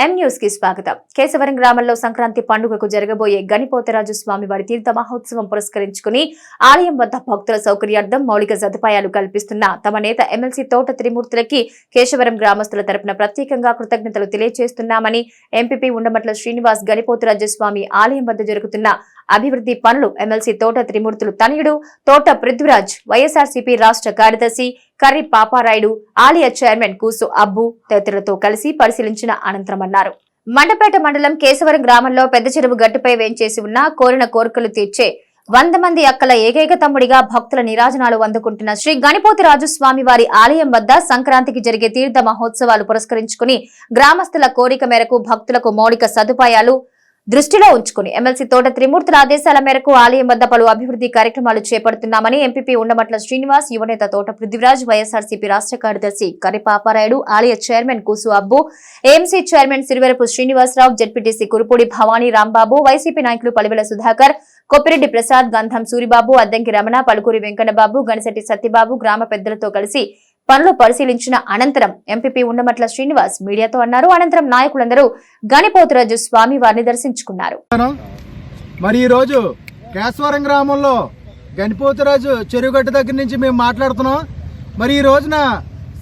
ఎం న్యూస్కి స్వాగతం. కేశవరం గ్రామంలో సంక్రాంతి పండుగకు జరగబోయే గణిపోతరాజు స్వామివారి తీర్థ మహోత్సవం పురస్కరించుకుని ఆలయం వద్ద భక్తుల సౌకర్యార్థం మౌలిక సదుపాయాలు కల్పిస్తున్న తమ నేత ఎమ్మెల్సీ తోట త్రిమూర్తులకి కేశవరం గ్రామస్తుల తరపున ప్రత్యేకంగా కృతజ్ఞతలు తెలియజేస్తున్నామని ఎంపీపీ ఉండమట్ల శ్రీనివాస్ గణిపోతరాజు స్వామి ఆలయం వద్ద జరుగుతున్న అభివృద్ధి పనులు ఎమ్మెల్సీ తోట త్రిమూర్తులు తనయుడు తోట పృథ్వీరాజ్ వైఎస్ఆర్సీపీ రాష్ట్ర కార్యదర్శి కర్రి పాపారాయుడు ఆలయ చైర్మన్ కూసు అబ్బు తదితరులతో కలిసి పరిశీలించిన అనంతరం అన్నారు. మండపేట మండలం కేశవరం గ్రామంలో పెద్ద చెరువు గట్టుపై వేంచేసి ఉన్న కోరిన కోరికలు తీర్చే వంద మంది అక్కల ఏకైక తమ్ముడిగా భక్తుల నిరాజనాలు అందుకుంటున్న శ్రీ గణపతిరాజు స్వామి వారి ఆలయం వద్ద సంక్రాంతికి జరిగే తీర్థ మహోత్సవాలు పురస్కరించుకుని గ్రామస్తుల కోరిక మేరకు భక్తులకు మౌలిక సదుపాయాలు దృష్టిలో ఉంచుకుని ఎమ్మెల్సీ తోట త్రిమూర్తుల ఆదేశాల మేరకు ఆలయం వద్ద పలు అభివృద్ధి కార్యక్రమాలు చేపడుతున్నామని ఎంపీపీ ఉండమట్ల శ్రీనివాస్ యువనేత తోట పృథ్వీరాజ్ వైఎస్ఆర్సీపీ రాష్ట్ర కార్యదర్శి కరిపాపారాయుడు ఆలయ chairman Koosu Abbu AMC chairman Siriverapu Srinivasarao ZPTC Kurupudi Bhavani Rambabu YCP నాయకులు పలువెల సుధాకర్ కొప్పిరెడ్డి ప్రసాద్ గంధం సూరిబాబు అద్దంకి రమణ పలుకూరి వెంకన్నబాబు గణశెట్టి సత్యబాబు గ్రామ పెద్దలతో కలిసి పనులు పరిశీలించిన అనంతరం ఎంపీపీ ఉండమట్ల శ్రీనివాస్ మీడియాతో అన్నారు. అనంతరం నాయకులందరూ గణిపోతురాజు స్వామి వారిని దర్శించుకున్నారు. మరి ఈరోజు కేశవరం గ్రామంలో గణపతిరాజు చెరువుగట్టు దగ్గర నుంచి మేము మాట్లాడుతున్నాం. మరి ఈ రోజున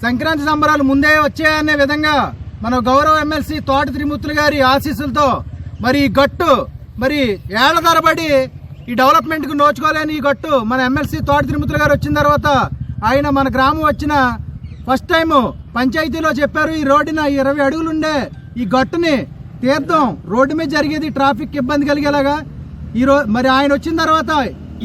సంక్రాంతి సంబరాలు ముందే వచ్చాయనే విధంగా మన గౌరవ ఎమ్మెల్సీ తోట త్రిమూర్తులు గారి ఆశీస్సులతో మరి ఈ గట్టు మరి ఏళ్ళ తరబడి ఈ డెవలప్మెంట్కు నోచుకోలేని ఈ గట్టు మన ఎమ్మెల్సీ తోట త్రిమూర్తులు గారు వచ్చిన తర్వాత ఆయన మన గ్రామం వచ్చిన ఫస్ట్ టైం పంచాయతీలో చెప్పారు ఈ రోడ్డున ఇరవై అడుగులుండే ఈ గట్టుని తీర్థం రోడ్డు మీద జరిగేది ట్రాఫిక్ ఇబ్బంది కలిగేలాగా. ఈ మరి ఆయన వచ్చిన తర్వాత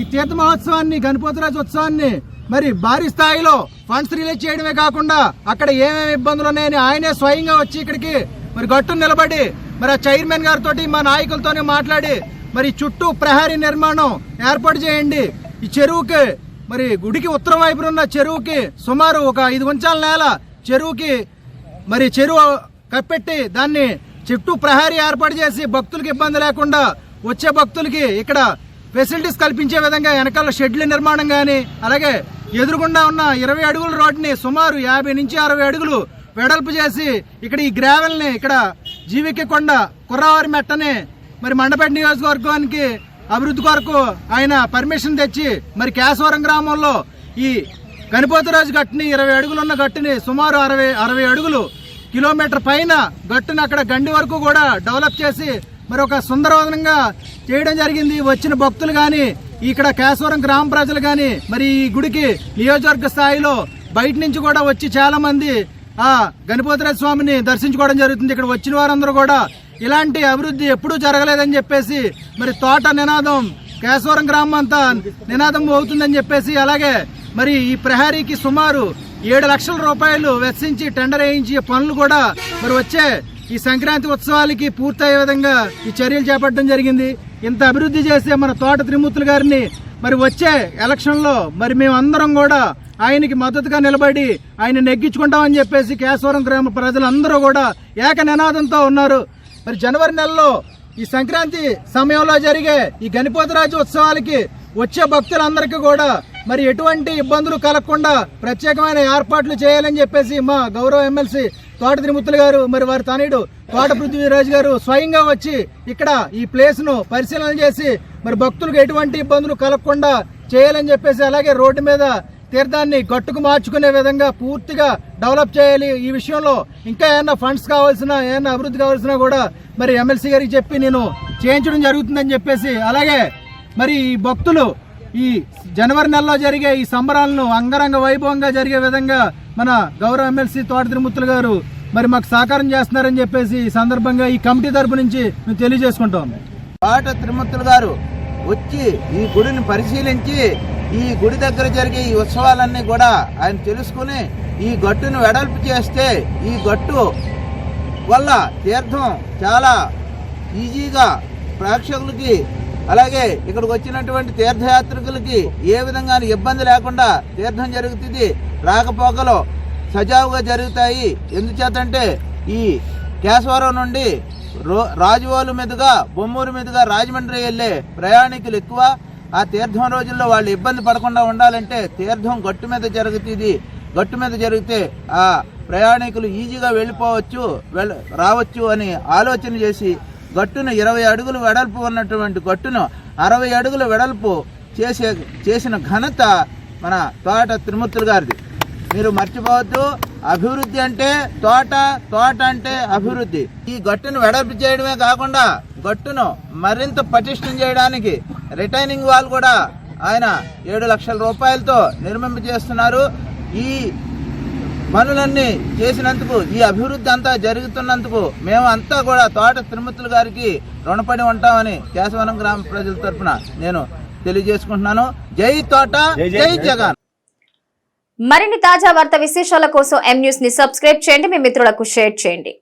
ఈ తీర్థ మహోత్సవాన్ని గణపతిరాజు ఉత్సవాన్ని మరి భారీ స్థాయిలో ఫండ్స్ రిలీజ్ చేయడమే కాకుండా అక్కడ ఏమేమి ఇబ్బందులు ఉన్నాయని ఆయనే స్వయంగా వచ్చి ఇక్కడికి మరి గట్టును నిలబడి మరి ఆ చైర్మన్ గారితో మా నాయకులతోనే మాట్లాడి మరి చుట్టూ ప్రహరీ నిర్మాణం ఏర్పాటు చేయండి. ఈ చెరువుకి మరి గుడికి ఉత్తరం వైపున ఉన్న చెరువుకి సుమారు ఒక ఐదు గుంచాల నేల చెరువుకి మరి చెరువు కప్పెట్టి దాన్ని చుట్టూ ప్రహరీ ఏర్పాటు చేసి భక్తులకు ఇబ్బంది లేకుండా వచ్చే భక్తులకి ఇక్కడ ఫెసిలిటీస్ కల్పించే విధంగా వెనకాల షెడ్ల నిర్మాణం కానీ అలాగే ఎదురుగుండా ఉన్న ఇరవై అడుగుల రోడ్ని సుమారు యాభై నుంచి అరవై అడుగులు వెడల్పు చేసి ఇక్కడ ఈ గ్రావెల్ని ఇక్కడ జీవికి కొండ కుర్రవారి మెట్టని మరి మండపేట నియోజకవర్గానికి అభివృద్ధి కొరకు ఆయన పర్మిషన్ తెచ్చి మరి కేశవరం గ్రామంలో ఈ గణపతిరాజు గట్టుని ఇరవై అడుగులు ఉన్న గట్టుని సుమారు అరవై అరవై అడుగులు కిలోమీటర్ పైన గట్టును అక్కడ గండి వరకు కూడా డెవలప్ చేసి మరి ఒక సుందరవనంగా చేయడం జరిగింది. వచ్చిన భక్తులు కానీ ఇక్కడ కేశవరం గ్రామ ప్రజలు కానీ మరి ఈ గుడికి నియోజకవర్గ స్థాయిలో బయట నుంచి కూడా వచ్చి చాలామంది ఆ గణపతిరాజ స్వామిని దర్శించుకోవడం జరుగుతుంది. ఇక్కడ వచ్చిన వారందరూ కూడా ఇలాంటి అభివృద్ధి ఎప్పుడూ జరగలేదని చెప్పేసి మరి తోట నినాదం కేశవరం గ్రామం అంతా నినాదం అవుతుందని చెప్పేసి అలాగే మరి ఈ ప్రహారీకి సుమారు ఏడు లక్షల రూపాయలు వెచ్చించి టెండర్ వేయించి పనులు కూడా మరి వచ్చే ఈ సంక్రాంతి ఉత్సవాలకి పూర్తయ్యే విధంగా ఈ చర్యలు చేపట్టడం జరిగింది. ఇంత అభివృద్ధి చేసే మన తోట త్రిమూర్తులు గారిని మరి వచ్చే ఎలక్షన్లో మరి మేమందరం కూడా ఆయనకి మద్దతుగా నిలబడి ఆయన నెగ్గించుకుంటామని చెప్పేసి కేశవరం గ్రామ ప్రజలందరూ కూడా ఏక నినాదంతో ఉన్నారు. మరి జనవరి నెలలో ఈ సంక్రాంతి సమయంలో జరిగే ఈ గణపతిరాజు ఉత్సవాలకి వచ్చే భక్తులందరికీ కూడా మరి ఎటువంటి ఇబ్బందులు కలగకుండా ప్రత్యేకమైన ఏర్పాట్లు చేయాలని చెప్పేసి మా గౌరవ ఎమ్మెల్సీ తోట తిరుమూర్తులు గారు మరి వారి తనయుడు తోట పృథ్వీరాజు గారు స్వయంగా వచ్చి ఇక్కడ ఈ ప్లేస్ను పరిశీలన చేసి మరి భక్తులకు ఎటువంటి ఇబ్బందులు కలగకుండా చేయాలని చెప్పేసి అలాగే రోడ్డు మీద తీర్థాన్ని గట్టుకు మార్చుకునే విధంగా పూర్తిగా డెవలప్ చేయాలి ఈ విషయంలో. ఇంకా ఏమైనా ఫండ్స్ కావాల్సిన ఏమైనా అభివృద్ధి కావాల్సినా కూడా మరి ఎమ్మెల్సీ గారికి చెప్పి నేను చేయించడం జరుగుతుందని చెప్పేసి అలాగే మరి ఈ భక్తులు ఈ జనవరి నెలలో జరిగే ఈ సంబరాలను అంగరంగ వైభవంగా జరిగే విధంగా మన గౌరవ ఎమ్మెల్సీ తోట తిరుమూర్తులు గారు మరి మాకు సహకారం చేస్తున్నారని చెప్పేసి ఈ సందర్భంగా ఈ కమిటీ తరపు నుంచి మేము తెలియజేసుకుంటాం పాట తిరుమూర్తులు గారు వచ్చి ఈ గుడిని పరిశీలించి ఈ గుడి దగ్గర జరిగే ఈ ఉత్సవాలన్నీ కూడా ఆయన తెలుసుకుని ఈ గట్టును వెడల్పు చేస్తే ఈ గట్టు వల్ల తీర్థం చాలా ఈజీగా ప్రేక్షకులకి అలాగే ఇక్కడికి వచ్చినటువంటి తీర్థయాత్రికులకి ఏ విధంగా ఇబ్బంది లేకుండా తీర్థం జరుగుతుంది. రాకపోకలు సజావుగా జరుగుతాయి. ఎందుచేతంటే ఈ కేశవరం నుండి రో రాజువాలు మీదుగా బొమ్మూరు మీదుగా రాజమండ్రి వెళ్ళే ప్రయాణికులు ఎక్కువ. ఆ తీర్థం రోజుల్లో వాళ్ళు ఇబ్బంది పడకుండా ఉండాలంటే తీర్థం గట్టు మీద జరుగుతుంది. గట్టు మీద జరిగితే ఆ ప్రయాణికులు ఈజీగా వెళ్ళిపోవచ్చు వెళ్ళ రావచ్చు అని ఆలోచన చేసి గట్టును ఇరవై అడుగులు వెడల్పు ఉన్నటువంటి గట్టును అరవై అడుగుల వెడల్పు చేసే చేసిన ఘనత మన తోట త్రిమూర్తులు గారిది. మీరు మర్చిపోవద్దు అభివృద్ధి అంటే తోట తోట అంటే అభివృద్ధి. ఈ గట్టును వెడల్పు చేయడమే కాకుండా గట్టును మరింత పటిష్టం చేయడానికి రిటైనింగ్ వాల్ కూడా ఆయన ఏడు లక్షల రూపాయలతో నిర్మింప చేస్తున్నారు. ఈ పనులన్నీ చేసినందుకు ఈ అభివృద్ధి అంతా జరుగుతున్నందుకు మేము అంతా కూడా తోట తిరుమతులు గారికి రుణపడి ఉంటామని కేశవనం గ్రామ ప్రజల తరఫున నేను తెలియజేసుకుంటున్నాను. జై తోట జై జగన్. మరిన్ని తాజా వార్త విశేషాల కోసం ఎం న్యూస్ని సబ్స్క్రైబ్ చేయండి. మీ మిత్రులకు షేర్ చేయండి.